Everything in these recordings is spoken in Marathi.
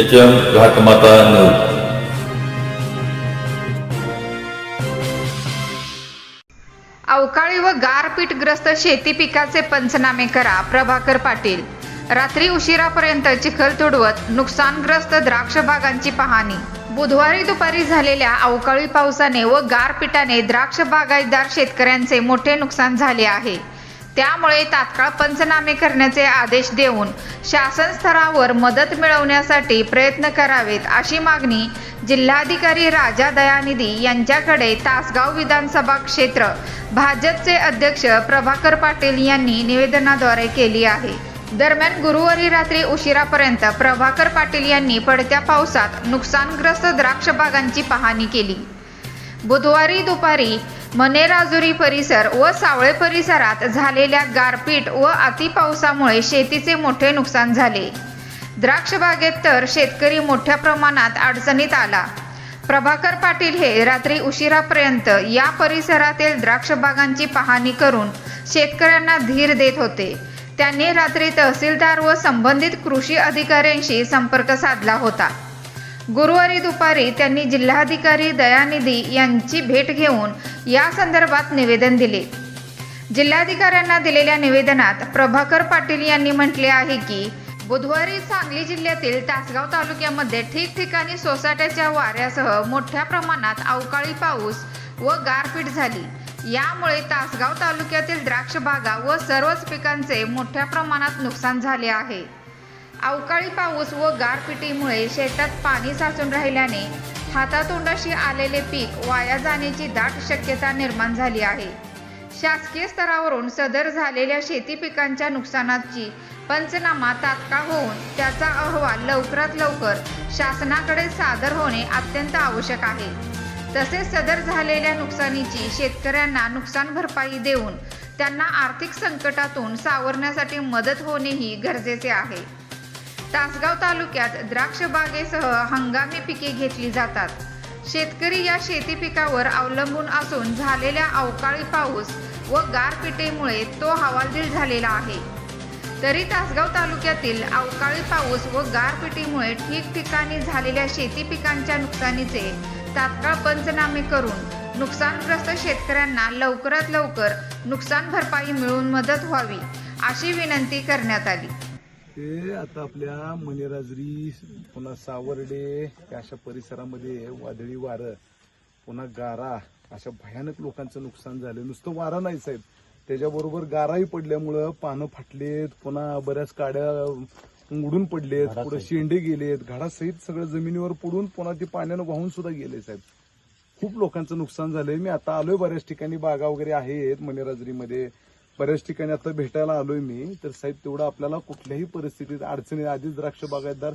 एच एम घाटमाता न्यूज अवकाळी व गारपीटग्रस्त शेती पिकाचे पंचनामे करा प्रभाकर पाटील. रात्री उशिरापर्यंत चिखल तुडवत नुकसानग्रस्त द्राक्ष बागांची पाहणी. बुधवारी दुपारी झालेल्या अवकाळी पावसाने व गारपिटाने द्राक्ष बागायतदार शेतकऱ्यांचे मोठे नुकसान झाले आहे. त्यामुळे तात्काळ पंचनामे करण्याचे आदेश देऊन शासन स्तरावर मदत मिळवण्यासाठी प्रयत्न करावेत अशी मागणी जिल्हाधिकारी राजा दयानिधी यांच्याकडे तासगाव विधानसभा क्षेत्र भाजपचे अध्यक्ष प्रभाकर पाटील यांनी निवेदनाद्वारे केली आहे. दरम्यान गुरुवारी रात्री उशिरापर्यंत प्रभाकर पाटील यांनी पडत्या पावसात नुकसानग्रस्त द्राक्ष बागांची पाहणी केली. बुधवारी दुपारी मनेराजुरी परिसर व सावळे परिसरात झालेल्या गारपीट व अतिपावसामुळे शेतीचे मोठे नुकसान झाले. द्राक्ष बागेत तर शेतकरी मोठ्या प्रमाणात अडचणीत आला. प्रभाकर पाटील हे रात्री उशिरापर्यंत या परिसरातील द्राक्ष बागांची पाहणी करून शेतकऱ्यांना धीर देत होते. त्यांनी रात्री तहसीलदार व संबंधित कृषी अधिकाऱ्यांशी संपर्क साधला होता. गुरुवारी दुपारी त्यांनी जिल्हाधिकारी दयानिधी यांची भेट घेऊन या संदर्भात निवेदन दिले. जिल्हाधिकाऱ्यांना दिलेल्या निवेदनात प्रभाकर पाटील यांनी म्हटले आहे की बुधवारी सांगली जिल्ह्यातील तासगाव तालुक्यामध्ये ठिकठिकाणी सोसाट्याच्या वाऱ्यासह मोठ्या प्रमाणात अवकाळी पाऊस व गारपीट झाली. यामुळे तासगाव तालुक्यातील द्राक्ष बागा व सर्वच पिकांचे मोठ्या प्रमाणात नुकसान झाले आहे. अवकाळी पाऊस व गारपिटीमुळे शेतात पाणी साचून राहिल्याने हातातोंडाशी आलेले पीक वाया जाण्याची दाट शक्यता निर्माण झाली आहे. शासकीय स्तरावरून सदर झालेल्या शेती पिकांच्या नुकसानाची पंचनामा तात्काळ होऊन त्याचा अहवाल लवकरात लवकर शासनाकडे सादर होणे अत्यंत आवश्यक आहे. तसेच सदर झालेल्या नुकसानीची शेतकऱ्यांना नुकसान भरपाई देऊन त्यांना आर्थिक संकटातून सावरण्यासाठी मदत होणेही गरजेचे आहे. तासगाव तालुक्यात द्राक्ष बागेसह हंगामी पिके घेतली जातात. शेतकरी या शेती पिकावर अवलंबून असून झालेल्या अवकाळी पाऊस व गारपिटेमुळे तो हवालदिल झालेला आहे. तरी तासगाव तालुक्यातील अवकाळी पाऊस व गारपिटीमुळे ठिकठिकाणी झालेल्या शेती पिकांच्या नुकसानीचे तात्काळ पंचनामे करून नुकसानग्रस्त शेतकऱ्यांना लवकरात लवकर नुकसान भरपाई मिळून मदत व्हावी अशी विनंती करण्यात आली. ते आता आपल्या मनेराजरी पुन्हा सावर्डे अशा परिसरामध्ये वादळी वारं पुन्हा गारा अशा भयानक लोकांचं नुकसान झालं नुसतं वारा नाही साहेब. त्याच्याबरोबर गाराही पडल्यामुळं पानं फाटलेत पुन्हा बऱ्याच काड्या उडून पडलेत पुढे शेंडे गेलेत. घाडासहित सगळं जमिनीवर पडून पुन्हा ते पाण्यानं वाहून सुद्धा गेले साहेब. खूप लोकांचं नुकसान झालंय. मी आता आलोय बऱ्याच ठिकाणी. बागा वगैरे आहेत मनेराजरीमध्ये बऱ्याच ठिकाणी आता भेटायला आलोय मी तर साहेब तेवढं आपल्याला कुठल्याही परिस्थितीत अडचणी आधीच द्राक्ष बागायतदार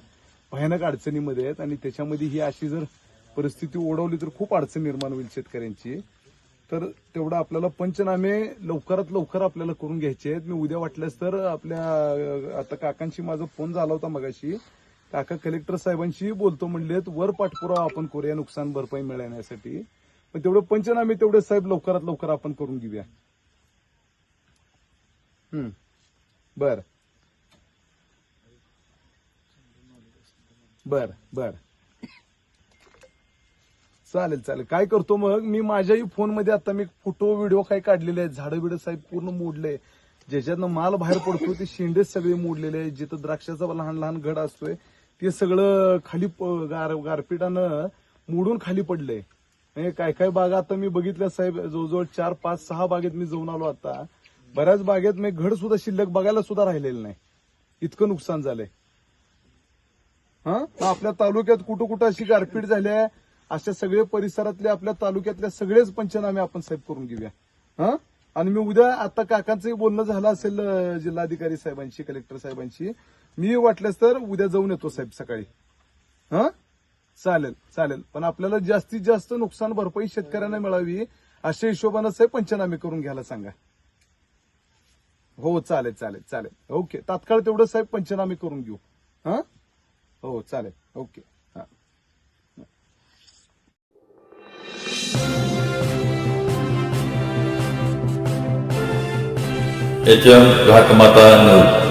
भयानक अडचणीमध्ये आहेत आणि त्याच्यामध्ये ही अशी जर परिस्थिती ओढवली तर खूप अडचण निर्माण होईल शेतकऱ्यांची. तर तेवढं आपल्याला पंचनामे लवकरात लवकर आपल्याला करून घ्यायचे आहेत. मी उद्या वाटल्यास तर आपल्या आता काकांशी माझा फोन झाला होता मगाशी. काका कलेक्टर साहेबांशी बोलतो म्हणलेत वर पाठपुरावा आपण करूया नुकसान भरपाई मिळवण्यासाठी पण तेवढं पंचनामे तेवढे साहेब लवकरात लवकर आपण करून घेऊया. बर. बर बर. चालेल चालेल. काय करतो मग? मी माझ्याही फोनमध्ये आता मी फोटो व्हिडिओ काय काढलेले आहेत. झाडं बिडं साहेब पूर्ण मोडले. ज्याच्यातनं माल बाहेर पडतो ते शेंडेच सगळे मोडलेले आहेत. जिथं द्राक्षाचा लहान लहान घड असतोय ते सगळं खाली प- गार गारपिटानं मोडून खाली पडले. काय काय बागा आता मी बघितल्या साहेब जवळजवळ चार पाच सहा बागेत मी जाऊन आलो आता. बऱ्याच बागेत मी घड सुद्धा शिल्लक बघायला सुद्धा राहिलेलं नाही. इतकं नुकसान झालंय. हा? आपल्या तालुक्यात कुठं कुठं अशी गारपीट झाली आहे? अशा सगळे परिसरातले आपल्या तालुक्यातल्या सगळेच पंचनामे आपण साहेब करून घेऊया. हा? आणि मी उद्या आता काकांचंही बोलणं झालं असेल जिल्हाधिकारी साहेबांशी कलेक्टर साहेबांशी. मी वाटल्यास तर उद्या जाऊन येतो साहेब सकाळी. हा? चालेल चालेल. पण आपल्याला जास्तीत जास्त नुकसान भरपाई शेतकऱ्यांना मिळावी अशा हिशोबानं साहेब पंचनामे करून घ्यायला सांगा. हो चालेल चालेल चालेल. ओके तात्काळ तेवढं साहेब पंचनामे करून घेऊ. हा? हो चालेल. ओके. हा. H M Ghatmata news